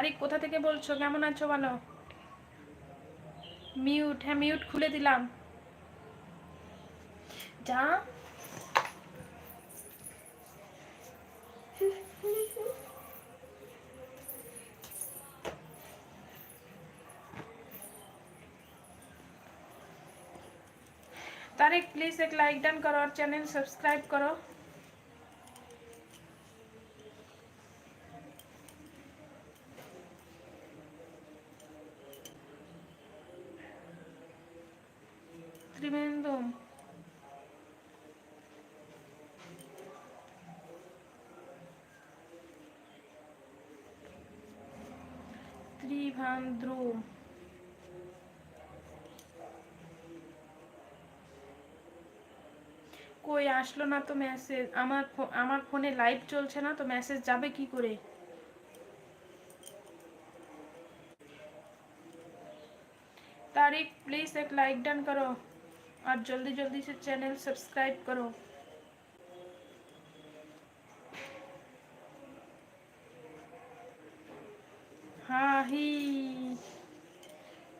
আরে কোথা থেকে বলছো কেমন আছো বলো মিউট হ্যাঁ মিউট খুলে দিলাম যা तारिक प्लीज एक लाइक डन करो और चैनल सब्सक्राइब करो Tremendo. Trivandrum. কই আসলো না তো মেসেজ আমার আমার ফোনে লাইভ চলছে না তো মেসেজ যাবে কি করে তারিখ প্লিজ এক লাইক ডান করো और जल्दी जल्दी से चैनल सब्सक्राइब करो हाँ ही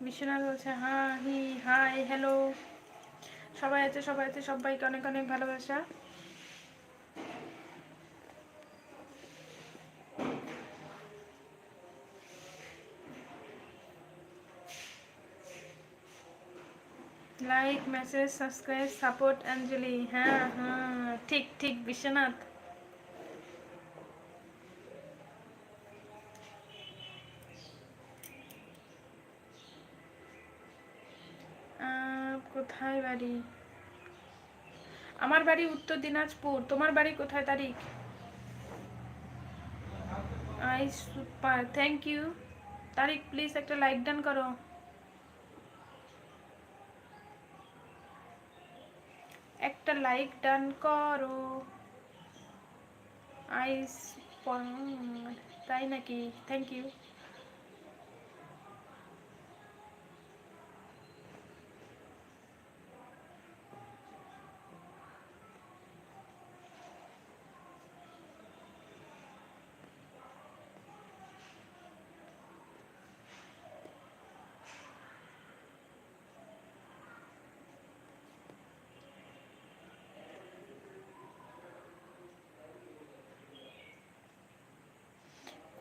বিশ্বনাথ বলছে হ্যাঁ হি হাই হ্যালো সবাই আছে সবাই আছে সবাইকে অনেক অনেক ভালোবাসা Like message subscribe support Anjali হ্যাঁ হ্যাঁ ঠিক ঠিক বিশ্বনাথ কোথায় বাড়ি? আমার বাড়ি উত্তর দিনাজপুর। তোমার বাড়ি কোথায়, Tariq? I, super. Thank you Tariq please একটা লাইক ডান করো। একটা লাইক ডান করো। আইস তাই নাকি? Thank you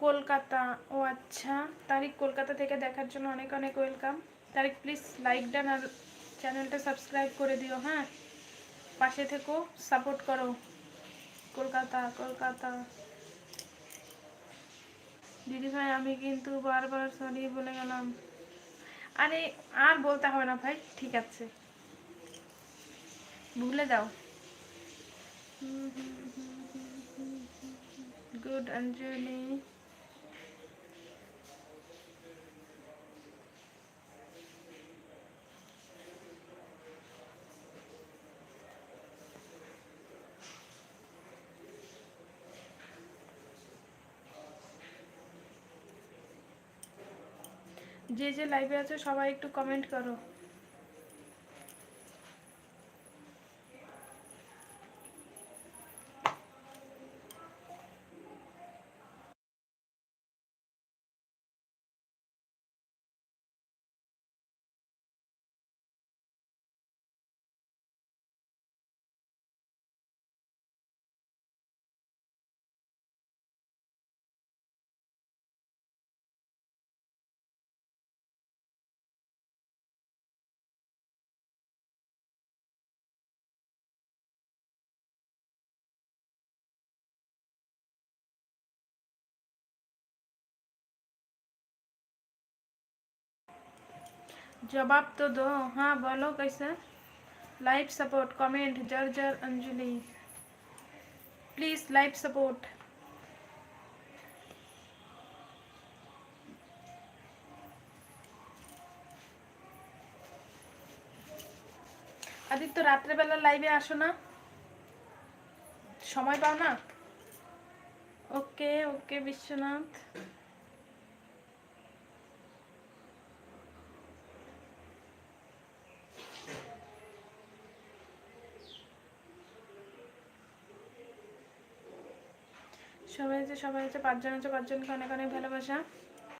Kolkata. ও আচ্ছা তারিখ কলকাতা থেকে দেখার জন্য অনেক অনেক ওয়েলকাম। তারিখ প্লিজ লাইক ডান আর চ্যানেলটা সাবস্ক্রাইব করে দিও হ্যাঁ? পাশে থেকো, সাপোর্ট করো। কলকাতা কলকাতা। দিদি ভাই, আমি কিন্তু বারবার সরি বলে গেলাম। আরে, আর বলতে হবে না ভাই, ঠিক আছে। ভুলে যাও। গুড অঞ্জলি। যে যে লাইভে আছে সবাই একটু কমেন্ট করো। जवाब तो दो हाँ बोलो कैसे लाइव सपोर्ट कमेंट जर जर Anjali please live support Aditya রাত্রেবেলা লাইভে আসো না সময় পাও না ওকে ওকে বিশ্বনাথ সবাই আছে সবাই আছে পাঁচজন আছে পাঁচজনকে অনেক অনেক ভালোবাসা।